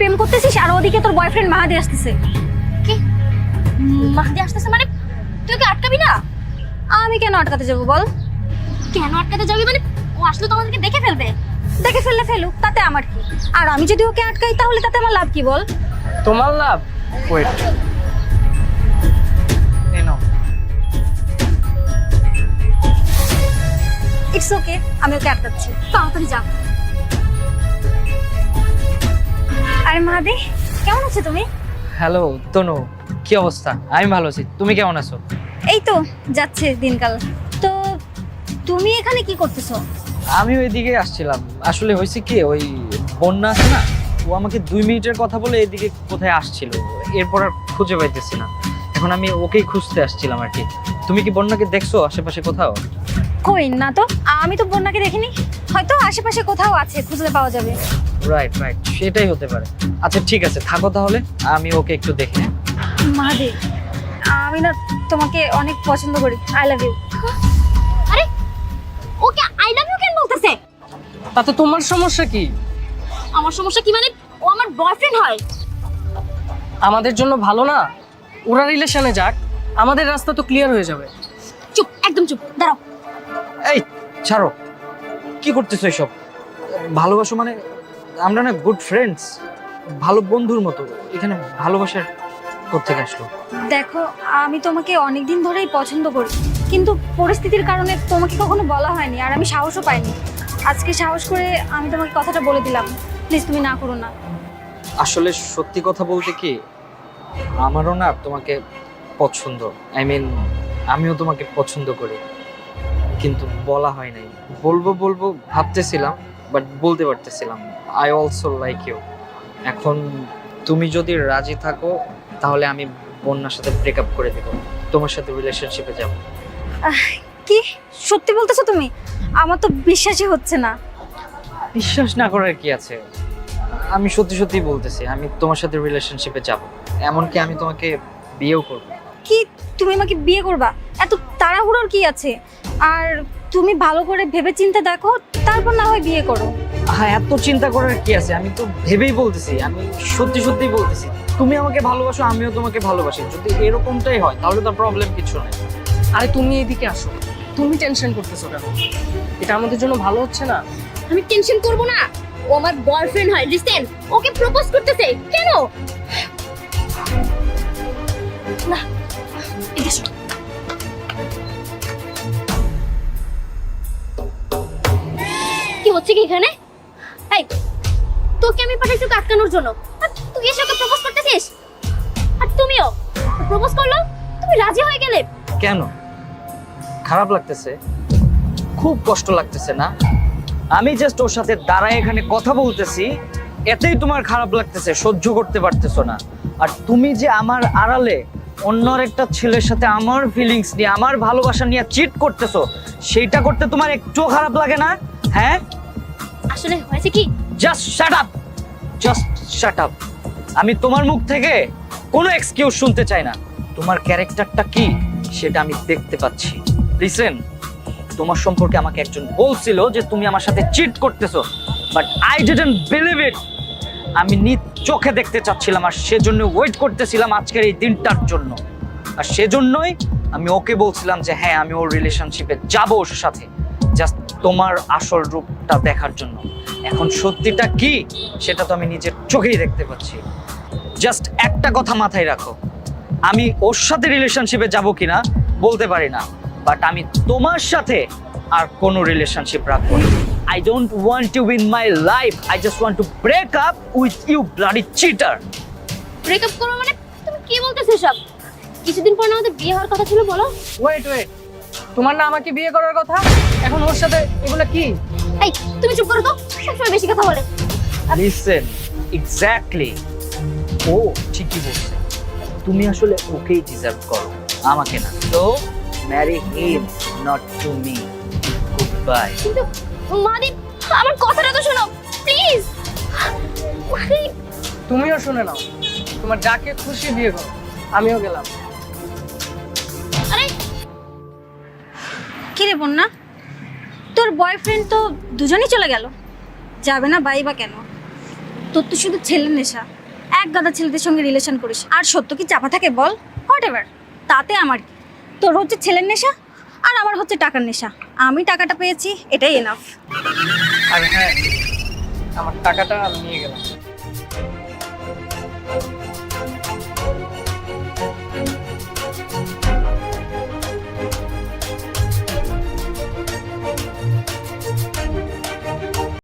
প্রেম করতেছিস আর ওদিকে তোর বয়ফ্রেন্ড মাহাদি আসতেছে। কি? মাহদি আসতেছে মানে তুই ওকে আটকাবি না? আমি কেন আটকাতে যাব বল? কেন আটকাতে যাবি মানে ও আসলে তো আমাদেরকে দেখে ফেলবে? দেখে ফেললে ফেলুক তাতে আমার কি? আর আমি যদি ওকে আটকাই তাহলে তাতে আমার লাভ কি বল? তোমার লাভ? ওয়েট ইটস ওকে আমি ওকে আটকাচ্ছি। তাড়াতাড়ি যা। আরে মাহাদি কেমন আছো তুমি? হ্যালো তনু কি অবস্থা? আমি ভালো আছি। তুমি কেমন আছো? এই তো যাচ্ছে দিনকাল। তো তুমি এখানে কি করতেছো? আমি ওইদিকে আসছিলাম। আসলে হয়েছে কি ওই বন্যা আছে না ও আমাকে দুই মিনিটের কথা বলে এদিকে কোথায় আসছিল। এরপর আর খুঁজে পাইতেছি না। এখন আমি ওকেই খুঁজতে আসছিলাম আর কি। তুমি কি বন্যাকে দেখছ আশেপাশে কোথাও? কই না তো? আমি তো বন্যাকে দেখিনি। হয়তো আশেপাশে কোথাও আছে খুঁজলে পাওয়া যাবে। রাইট রাইট সেটাই হতে পারে। আচ্ছা ঠিক আছে থাকো তাহলে। আমি ওকে একটু দেখে মাহাদি আমি না তোমাকে অনেক পছন্দ করি। আই লাভ ইউ আরে ওকে আই লাভ ইউ কেন বলতেছে? তাতে তোমার সমস্যা কি? আমার সমস্যা কি মানে? ও আমার বয়ফ্রেন্ড হয়। আমাদের জন্য ভালো না? ওরা রিলেশনে যাক। আমাদের রাস্তা তো ক্লিয়ার হয়ে যাবে। চুপ একদম চুপ। দাঁড়াও। ছাড়ো কি করতেছো এসব? ভালোবাসো মানে আমরা না গুড ফ্রেন্ডস ভালো বন্ধুর মতো এখানে ভালোবাসার কোথেকে আসলো? দেখো আমি তোমাকে অনেক দিন ধরেই পছন্দ করি কিন্তু পরিস্থিতির কারণে তোমাকে কখনো বলা হয়নি আর আমি সাহসও পাইনি। আজকে সাহস করে আমি তোমাকে কথাটা বলে দিলাম প্লিজ তুমি না করো না। আসলে সত্যি কথা বলতে কি আমারও না তোমাকে পছন্দ আই মিন আমিও তোমাকে পছন্দ করি। কিন্তু বলা হয় নাই। বলব বলব ভাবতেছিলাম বাট বলতে পারতেছিলাম আই অলসো লাইক ইউ এখন তুমি যদি রাজি থাকো তাহলে আমি বন্যার সাথে ব্রেকআপ করে দেবো। তোমার সাথে রিলেশনশিপে যাব। কি? সত্যি বলতেছো তুমি? আমার তো বিশ্বাসই হচ্ছে না। বিশ্বাস না করার কি আছে? আমি সত্যি সত্যি বলতেছি আমি তোমার সাথে রিলেশনশিপে যাব। এমনকি আমি তোমাকে বিয়েও করব। কি তুমি আমাকে বিয়ে করবা? এত তাড়াহুড়োর কি আছে? আর তুমি ভালো করে ভেবে চিন্তা দেখো তারপর না হয় বিয়ে করো। হ্যাঁ এত চিন্তা করার কি আছে? আমি তো ভেবেই বলতেছি আমি সত্যি সত্যি বলতেছি। তুমি আমাকে ভালোবাসো আমিও তোমাকে ভালোবাসি। যদি এরকমটাই হয় তাহলে তো প্রবলেম কিছু নেই। আরে তুমি এদিকে আসো। তুমি টেনশন করতেছো কেন? এটা আমাদের জন্য ভালো হচ্ছে না। আমি টেনশন করব না। ও আমার বয়ফ্রেন্ড হয় লিসেন ওকে প্রপোজ করতেছে। কেন? না হচ্ছে কি এখানে? এই, তোকে আমি পাঠাইছি ওকে আটকানোর জন্য। তুই এসে ওকে প্রপোজ করতেছিস? আর তুমিও? প্রপোজ করল? তুমি রাজি হয়ে গেলে? কেন? খারাপ লাগতেছে। খুব কষ্ট লাগতেছে না? আমি জাস্ট ওর সাথে দাঁড়ায় এখানে কথা বলতেছি, এতেই তোমার খারাপ লাগতেছে, সহ্য করতে পারতেছো না। আর তুমি যে আমার আড়ালে অন্য একটা ছেলের সাথে আমার ফিলিংস নিয়ে, আমার ভালোবাসা নিয়ে চিট করতেছো, সেইটা করতে তোমার একটুও খারাপ লাগে না? হ্যাঁ? আসলে হয়েছে কি? Just shut up just shut up আমি তোমার মুখ থেকে কোনো এক্সকিউজ শুনতে চাই না। তোমার ক্যারেক্টারটা কি সেটা আমি দেখতে পাচ্ছি। লিসেন তোমার সম্পর্কে আমাকে একজন বলছিল যে তুমি আমার সাথে চিট করতেছো but I didn't believe it আমি নিজ চোখে দেখতে চাচ্ছিলাম আর সেজন্য ওয়েট করতেছিলাম আজকের এই দিনটার জন্য। আর সেজন্যই আমি ওকে বলছিলাম যে হ্যাঁ আমি ওর রিলেশনশিপে যাব ওর সাথে। জাস্ট তোমার আসল রূপটা দেখার জন্য। এখন সত্যিটা কি সেটা তো আমি নিজের চোখেই দেখতে পাচ্ছি। জাস্ট একটা কথা মাথায় রাখো। আমি ওর সাথে রিলেশনশিপে যাব কিনা বলতে পারি না বাট আমি তোমার সাথে আর কোনো রিলেশনশিপ রাখব না। I don't want to win my life I just want to break up with you bloody cheater breakup করব মানে? তুমি কি বলতেছো সব কিছুদিন পর না আমাদের বিয়ে হওয়ার কথা ছিল বলো। ওয়েট ওয়েট তোমার না আমাকে বিয়ে করার কথা? এখন ওর সাথে এগুলো কি? এই তুমি চুপ করো তো। সবসময় বেশি কথা বলে। লিসেন এক্স্যাক্টলি ও ঠিকই বলছে। তুমি আসলে ওকেই ডিজার্ভ করো আমাকে না। তো marry him not to me good bye কিন্তু মাদি আমার কথাটা তো শোনো প্লিজ তুমিও শুনে নাও। তোমার যাকে খুশি বিয়ে করো আমিও গেলাম। রে বন্যা? তোর বয়ফ্রেন্ড তো দুজনেই চলে গেল। যাবে না বাই বা কেন? তোর তো শুধু ছেলের নেশা। এক গাদা ছেলেদের সঙ্গে রিলেশন করিস। আর সত্য কি চাপা থাকে বল? হোয়াট এভার তাতে আমার কি? তোর হচ্ছে ছেলের নেশা, আর আমার হচ্ছে টাকার নেশা। আমি টাকাটা পেয়েছি, এটাই এনাফ আর হ্যাঁ আমার টাকাটা আমি নিয়ে গেলাম।